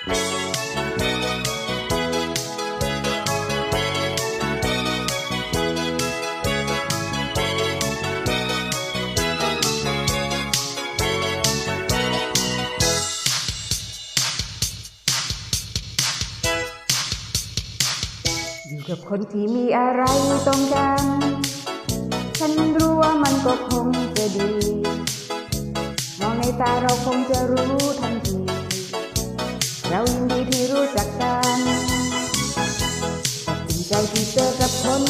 อยู่กับคนที่มีอะไรตรงกัน ฉันรู้ว่ามันก็คงจะดี มองในตาเราคงจะรู้ทัน ที่เจอกับคน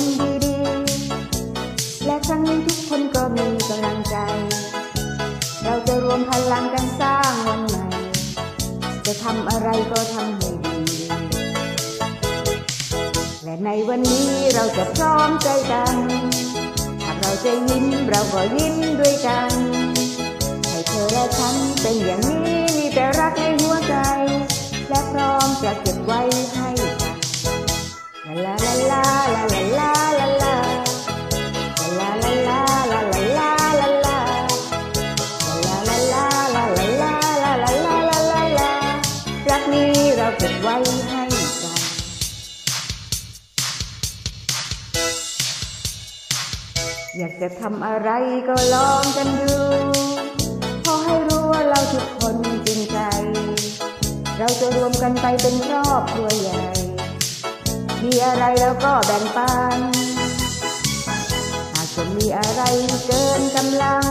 ดีๆ และครั้งนี้ทุกคนก็มีกำลังใจ เราจะรวมพลังกันสร้างวันใหม่ จะทำอะไรก็ทำให้ดี และในวันนี้เราจะพร้อมใจกันหากเราจะยิ้มเราก็ยิ้มด้วยกัน ให้เธอและฉันเป็นอย่างนี้มีแต่รักในหัวใจ และพร้อมจะเก็บไว้ให้กันล เราเก็บไว้ให้กันอยากจะทำอะไรก็ลองกันดูขอให้รู้ว่าเราทุกคนจริงใจ เราจะรวมกันไปเป็นครอบครัวใหญ่ มีอะไรแล้วก็แบ่งปัน หากจะมีอะไรเกินกำลัง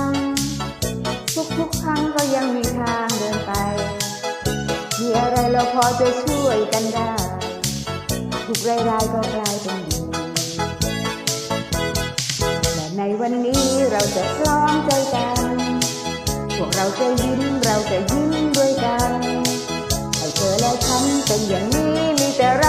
ทุกๆครั้งก็ยังมีทางเดินไป มีอะไรเราพอจะช่วยกันได้ ทุกรายๆก็กลายเป็นดีและในวันนี้เราจะพร้อมใจกัน พวกเราจะยิ้มเราจะยิ้มด้วยกัน ให้เธอและฉันเป็นอย่างนี้มีแต่รัก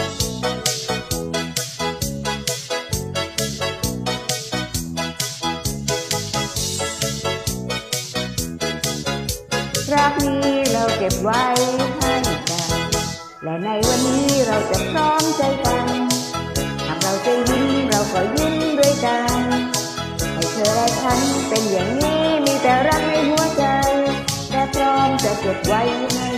รักนี้เราเก็บไว้ให้กัน และในวันนี้เราจะพร้อมใจกันหากเราจะยิ้มเราก็ยิ้มด้วยกันให้เธอและฉันเป็นอย่างนี้มีแต่รักในหัวใจและพร้อมจะเก็บไว้ให้